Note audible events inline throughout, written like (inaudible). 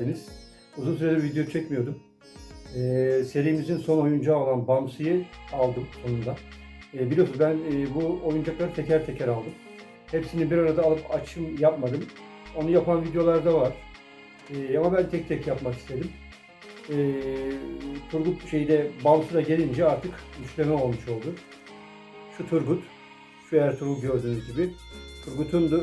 geldiniz. Uzun süredir video çekmiyordum. Ee, serimizin son oyuncağı olan Bamsi'yi aldım sonunda. Ee, biliyorsunuz ben e, bu oyuncakları teker teker aldım. Hepsini bir arada alıp açım yapmadım. Onu yapan videolarda var. Ee, ama ben tek tek yapmak istedim. Ee, Turgut şeyde Bamsi'de gelince artık üçleme olmuş oldu. Şu Turgut, şu Ertuğrul gördüğünüz gibi. Turgut'un e,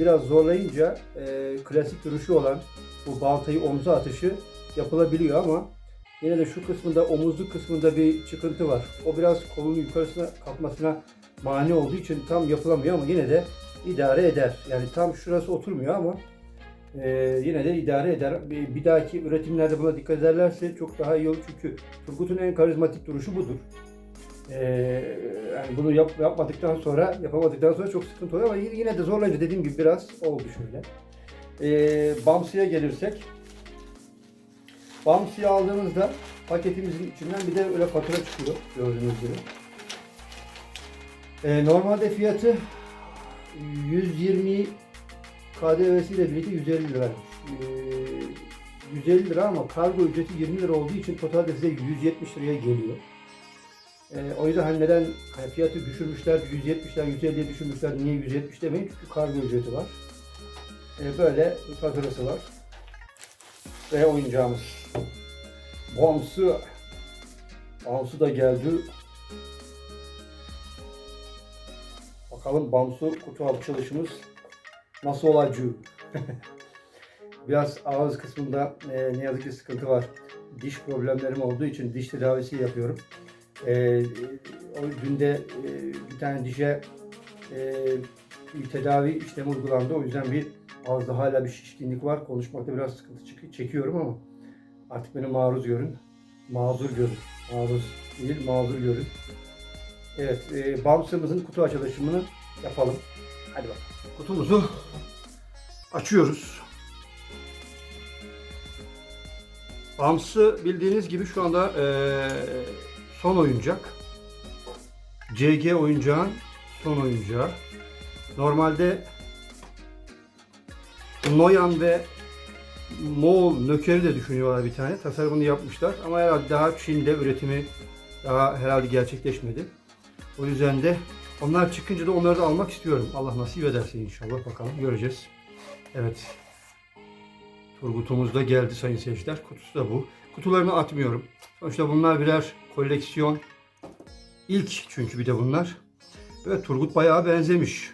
biraz zorlayınca e, klasik duruşu olan bu baltayı omza atışı yapılabiliyor ama yine de şu kısmında omuzluk kısmında bir çıkıntı var. O biraz kolun yukarısına kalkmasına mani olduğu için tam yapılamıyor ama yine de idare eder. Yani tam şurası oturmuyor ama e, yine de idare eder. Bir, bir dahaki üretimlerde buna dikkat ederlerse çok daha iyi olur çünkü Turgut'un en karizmatik duruşu budur. Ee, yani bunu yap, yapmadıktan sonra, yapamadıktan sonra çok sıkıntı oluyor ama yine de zorlayınca dediğim gibi biraz oldu şöyle. Ee, Bamsi'ye gelirsek, Bamsi'yi aldığımızda paketimizin içinden bir de öyle fatura çıkıyor gördüğünüz gibi. Ee, normalde fiyatı 120 KDV'siyle birlikte 150 lira. Ee, 150 lira ama kargo ücreti 20 lira olduğu için totalde size 170 liraya geliyor. Ee, o yüzden hani neden hani fiyatı düşürmüşler, 170'den 150'ye düşürmüşler, niye 170 demeyin çünkü kargo ücreti var. Ee, böyle faturası var. Ve oyuncağımız. Bamsı. Bamsı da geldi. Bakalım Bamsu kutu açılışımız nasıl olacak? (laughs) Biraz ağız kısmında e, ne yazık ki sıkıntı var. Diş problemlerim olduğu için diş tedavisi yapıyorum. E, o günde e, bir tane dişe e, tedavi işlemi uygulandı. O yüzden bir ağızda hala bir şişkinlik var. Konuşmakta biraz sıkıntı çek- çekiyorum ama artık beni maruz görün. Mazur görün. Maruz değil, mazur görün. Evet, e, Bamsımızın kutu açılışını yapalım. Hadi bakalım. Kutumuzu açıyoruz. Bamsı bildiğiniz gibi şu anda e, son oyuncak. CG oyuncağın son oyuncağı. Normalde Noyan ve Moğol Nöker'i de düşünüyorlar bir tane. Tasarımını yapmışlar. Ama herhalde daha Çin'de üretimi daha herhalde gerçekleşmedi. O yüzden de onlar çıkınca da onları da almak istiyorum. Allah nasip ederse inşallah bakalım göreceğiz. Evet. Turgut'umuz da geldi sayın seyirciler. Kutusu da bu. Kutularını atmıyorum. Sonuçta bunlar birer koleksiyon. İlk çünkü bir de bunlar. Evet Turgut bayağı benzemiş.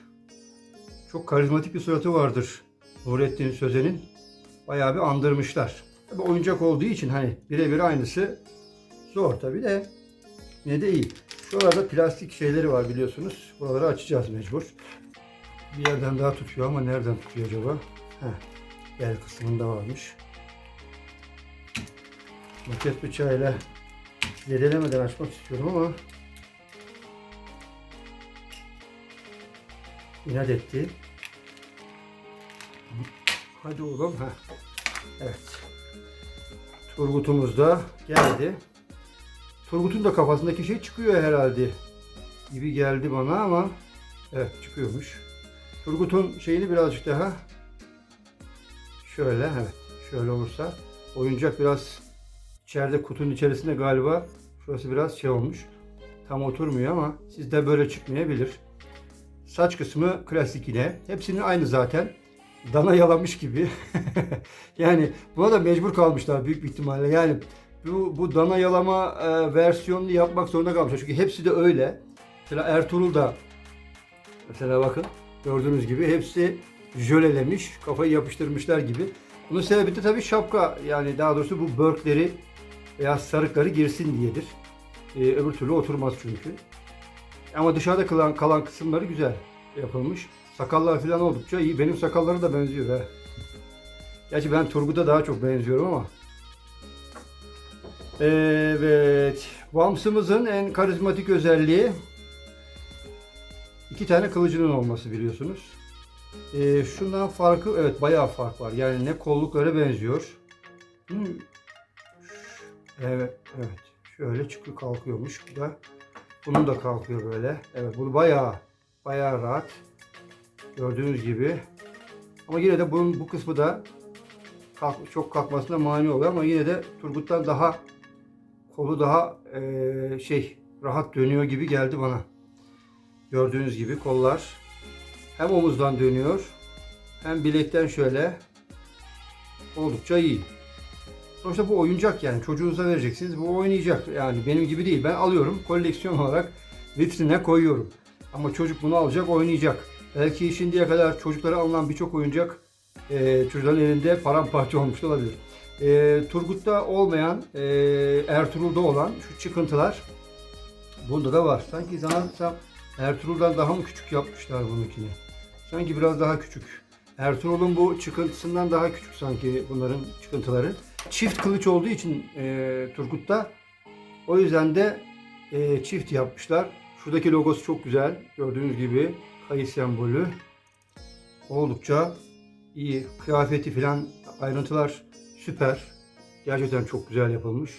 Çok karizmatik bir suratı vardır. Nurettin Sözen'in. Bayağı bir andırmışlar. Tabii oyuncak olduğu için hani birebir aynısı zor tabii de ne de iyi. Şurada plastik şeyleri var biliyorsunuz. Buraları açacağız mecbur. Bir yerden daha tutuyor ama nereden tutuyor acaba? Heh, bel kısmında varmış. Maket bıçağıyla zedelemeden açmak istiyorum ama inat etti. Hadi oğlum. Heh. Evet. Turgut'umuz da geldi. Turgut'un da kafasındaki şey çıkıyor herhalde. Gibi geldi bana ama evet çıkıyormuş. Turgut'un şeyini birazcık daha şöyle evet şöyle olursa oyuncak biraz içeride kutunun içerisinde galiba şurası biraz şey olmuş. Tam oturmuyor ama sizde böyle çıkmayabilir. Saç kısmı klasik yine. Hepsinin aynı zaten. Dana yalamış gibi. (laughs) yani buna da mecbur kalmışlar büyük bir ihtimalle. Yani bu, bu dana yalama e, versiyonunu yapmak zorunda kalmışlar. Çünkü hepsi de öyle. Mesela Ertuğrul da mesela bakın gördüğünüz gibi hepsi jölelemiş, kafayı yapıştırmışlar gibi. Bunun sebebi de tabii şapka yani daha doğrusu bu börkleri veya sarıkları girsin diyedir. E, öbür türlü oturmaz çünkü. Ama dışarıda kalan, kalan kısımları güzel yapılmış. Sakallar falan oldukça iyi. Benim sakalları da benziyor be. Gerçi ben Turgut'a daha çok benziyorum ama. Evet. Bamsımızın en karizmatik özelliği iki tane kılıcının olması biliyorsunuz. Ee, şundan farkı evet bayağı fark var. Yani ne kolluklara benziyor. Hmm. Evet, evet. Şöyle çıkıyor kalkıyormuş. Bu da bunun da kalkıyor böyle. Evet, bu bayağı bayağı rahat. Gördüğünüz gibi. Ama yine de bunun bu kısmı da kalk- çok kalkmasına mani oluyor ama yine de Turgut'tan daha kolu daha eee, şey rahat dönüyor gibi geldi bana. Gördüğünüz gibi kollar hem omuzdan dönüyor hem bilekten şöyle oldukça iyi. Sonuçta bu oyuncak yani çocuğunuza vereceksiniz. Bu oynayacak yani benim gibi değil. Ben alıyorum koleksiyon olarak vitrine koyuyorum. Ama çocuk bunu alacak oynayacak. Belki şimdiye kadar çocuklara alınan birçok oyuncak e, çocukların elinde paramparça olmuş olabilir. E, Turgut'ta olmayan, e, Ertuğrul'da olan şu çıkıntılar bunda da var. Sanki zannedersem Ertuğrul'dan daha mı küçük yapmışlar bununkini? Sanki biraz daha küçük. Ertuğrul'un bu çıkıntısından daha küçük sanki bunların çıkıntıları. Çift kılıç olduğu için e, Turgut'ta o yüzden de e, çift yapmışlar. Şuradaki logosu çok güzel. Gördüğünüz gibi kayı sembolü. Oldukça iyi. Kıyafeti filan ayrıntılar süper. Gerçekten çok güzel yapılmış.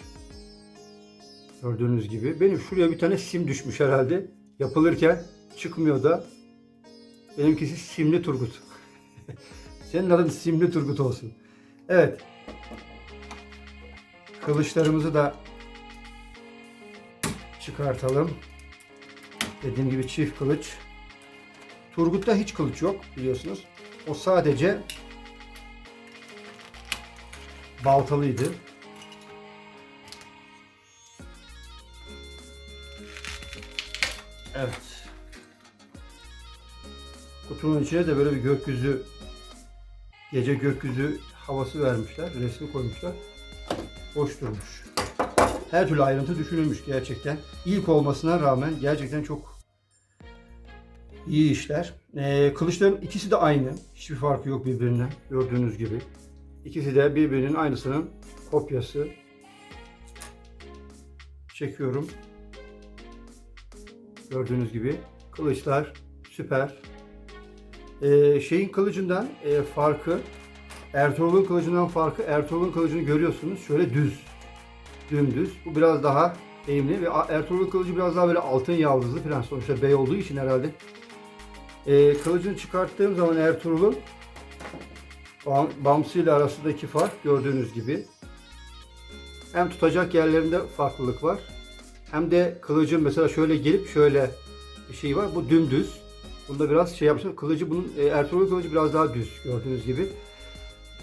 Gördüğünüz gibi. Benim şuraya bir tane sim düşmüş herhalde. Yapılırken çıkmıyor da. Benimkisi simli Turgut. (laughs) Senin adın simli Turgut olsun. Evet. Kılıçlarımızı da çıkartalım. Dediğim gibi çift kılıç. Turgut'ta hiç kılıç yok biliyorsunuz. O sadece baltalıydı. Evet. Kutunun içine de böyle bir gökyüzü gece gökyüzü havası vermişler. Resmi koymuşlar. Hoş durmuş. Her türlü ayrıntı düşünülmüş gerçekten. İlk olmasına rağmen gerçekten çok iyi işler. Ee, kılıçların ikisi de aynı. Hiçbir farkı yok birbirinden. Gördüğünüz gibi. İkisi de birbirinin aynısının kopyası. Çekiyorum. Gördüğünüz gibi. Kılıçlar süper. Ee, şeyin kılıcından e, farkı Ertuğrul'un kılıcından farkı Ertuğrul'un kılıcını görüyorsunuz. Şöyle düz. Dümdüz. Bu biraz daha eğimli ve Ertuğrul'un kılıcı biraz daha böyle altın yaldızlı falan. Sonuçta bey olduğu için herhalde. Ee, kılıcını çıkarttığım zaman Ertuğrul'un Bam- Bamsı ile arasındaki fark gördüğünüz gibi. Hem tutacak yerlerinde farklılık var. Hem de kılıcın mesela şöyle gelip şöyle bir şey var. Bu dümdüz. Bunda biraz şey yapmışlar. Kılıcı bunun e, Ertuğrul kılıcı biraz daha düz gördüğünüz gibi.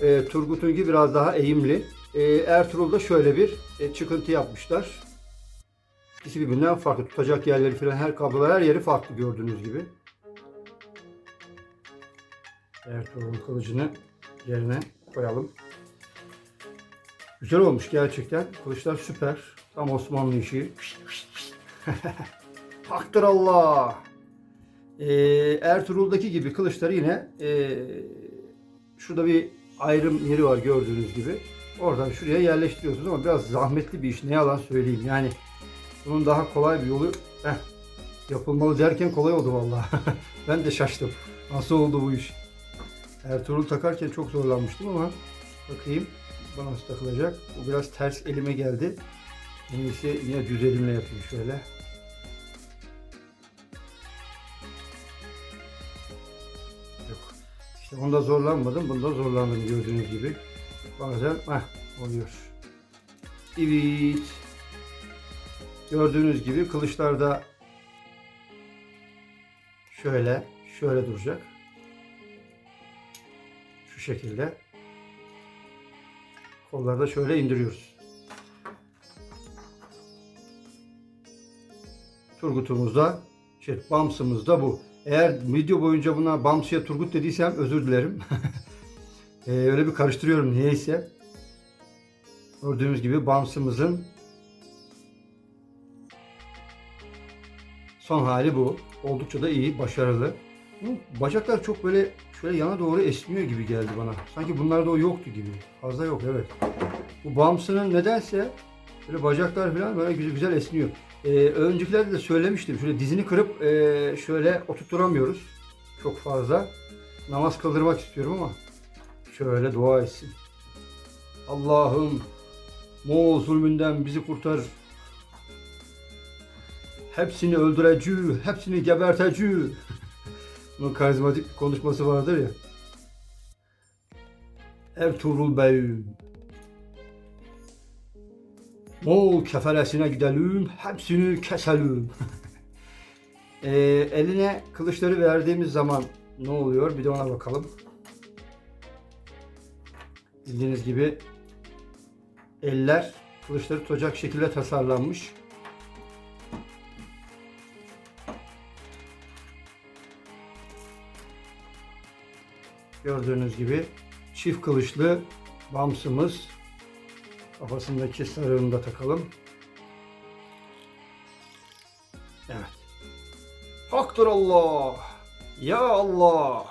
E, Turgut'unki biraz daha eğimli. E, Ertuğrul'da şöyle bir e, çıkıntı yapmışlar. İkisi birbirinden farklı. Tutacak yerleri falan her kablolar her yeri farklı gördüğünüz gibi. Ertuğrul kılıcını yerine koyalım. Güzel olmuş gerçekten. Kılıçlar süper. Tam Osmanlı işi. Haktır (laughs) Allah. Ee, Ertuğrul'daki gibi kılıçları yine ee, şurada bir ayrım yeri var gördüğünüz gibi. Oradan şuraya yerleştiriyorsunuz ama biraz zahmetli bir iş. Ne yalan söyleyeyim. Yani bunun daha kolay bir yolu heh, yapılmalı derken kolay oldu vallahi. (laughs) ben de şaştım. Nasıl oldu bu iş? Ertuğrul takarken çok zorlanmıştım ama bakayım bana nasıl takılacak. Bu biraz ters elime geldi. En iyisi yine düz elimle yapayım şöyle. Yok. İşte onda zorlanmadım. Bunda zorlandım gördüğünüz gibi. Bazen heh, oluyor. Evet. Gördüğünüz gibi kılıçlarda şöyle şöyle duracak. Şekilde. Kolları da şöyle indiriyoruz. Turgut'umuz da, şey, Bams'ımız da bu. Eğer video boyunca buna Bams'ya Turgut dediysem özür dilerim. (laughs) Ee, öyle bir karıştırıyorum niyeyse. Gördüğünüz gibi Bams'ımızın son hali bu. Oldukça da iyi, başarılı. Bu bacaklar çok böyle şöyle yana doğru esmiyor gibi geldi bana. Sanki bunlarda o yoktu gibi. Fazla yok evet. Bu Bams'ının nedense böyle bacaklar falan böyle güzel, güzel esniyor. Ee, öncekilerde de söylemiştim. Şöyle dizini kırıp e, şöyle oturtturamıyoruz. Çok fazla. Namaz kıldırmak istiyorum ama şöyle dua etsin. Allah'ım Moğol zulmünden bizi kurtar. Hepsini öldüreceğim, hepsini geberteceğim. Bunun karizmatik konuşması vardır ya. Ertuğrul Bey'im. Moğol keferesine gidelim, hepsini keselim. (laughs) Ee, eline kılıçları verdiğimiz zaman ne oluyor? Bir de ona bakalım. Bildiğiniz gibi eller kılıçları tutacak şekilde tasarlanmış. Gördüğünüz gibi çift kılıçlı bamsımız. Kafasındaki sarığını da takalım. Evet. Haktır Allah. Ya Allah.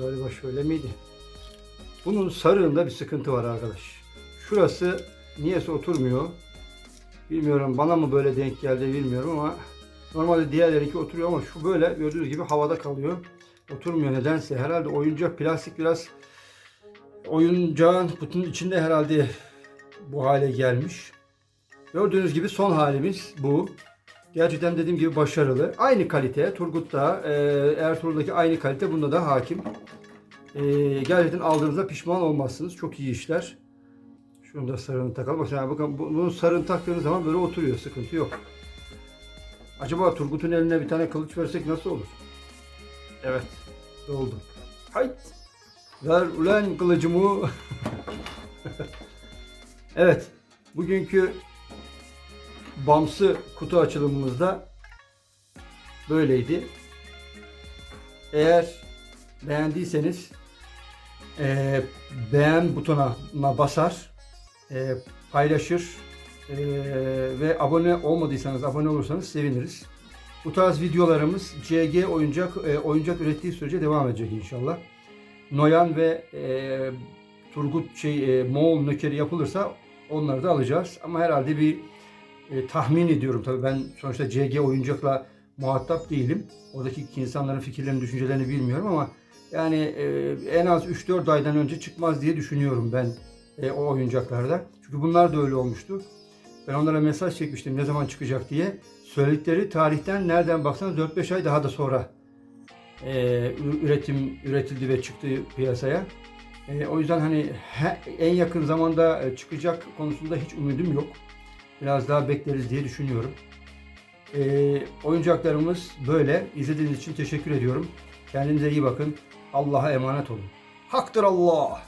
Galiba şöyle miydi? Bunun sarığında bir sıkıntı var arkadaş. Şurası niyeyse oturmuyor. Bilmiyorum bana mı böyle denk geldi bilmiyorum ama normalde diğerlerinki oturuyor ama şu böyle gördüğünüz gibi havada kalıyor. Oturmuyor nedense. Herhalde oyuncak plastik biraz oyuncağın kutunun içinde herhalde bu hale gelmiş. Gördüğünüz gibi son halimiz bu. Gerçekten dediğim gibi başarılı. Aynı kalite. Turgut'ta, e, Ertuğrul'daki aynı kalite bunda da hakim. E, gerçekten aldığınızda pişman olmazsınız. Çok iyi işler. Şunu da sarını takalım. Yani bakın bu- bunu sarını taktığınız zaman böyle oturuyor. Sıkıntı yok. Acaba Turgut'un eline bir tane kılıç versek nasıl olur? Evet. Oldu. Hayt. Ver ulan kılıcımı. (laughs) evet. Bugünkü Bamsı kutu açılımımızda böyleydi. Eğer beğendiyseniz eee, beğen butonuna basar, eee, paylaşır eee, ve abone olmadıysanız abone olursanız seviniriz. Bu tarz videolarımız CG oyuncak eee, oyuncak ürettiği sürece devam edecek inşallah. Noyan ve eee, Turgut şey eee, Moğol nökeri yapılırsa onları da alacağız. Ama herhalde bir e, tahmin ediyorum tabii ben sonuçta CG oyuncakla muhatap değilim. Oradaki insanların fikirlerini, düşüncelerini bilmiyorum ama yani e, en az 3-4 aydan önce çıkmaz diye düşünüyorum ben e, o oyuncaklarda. Çünkü bunlar da öyle olmuştu. Ben onlara mesaj çekmiştim ne zaman çıkacak diye. Söyledikleri tarihten nereden baksanız 4-5 ay daha da sonra e, üretim üretildi ve çıktı piyasaya. E, o yüzden hani he- en yakın zamanda e, çıkacak konusunda hiç umudum yok. Biraz daha bekleriz diye düşünüyorum. Ee, oyuncaklarımız böyle. İzlediğiniz için teşekkür ediyorum. Kendinize iyi bakın. Allah'a emanet olun. Haktır Allah.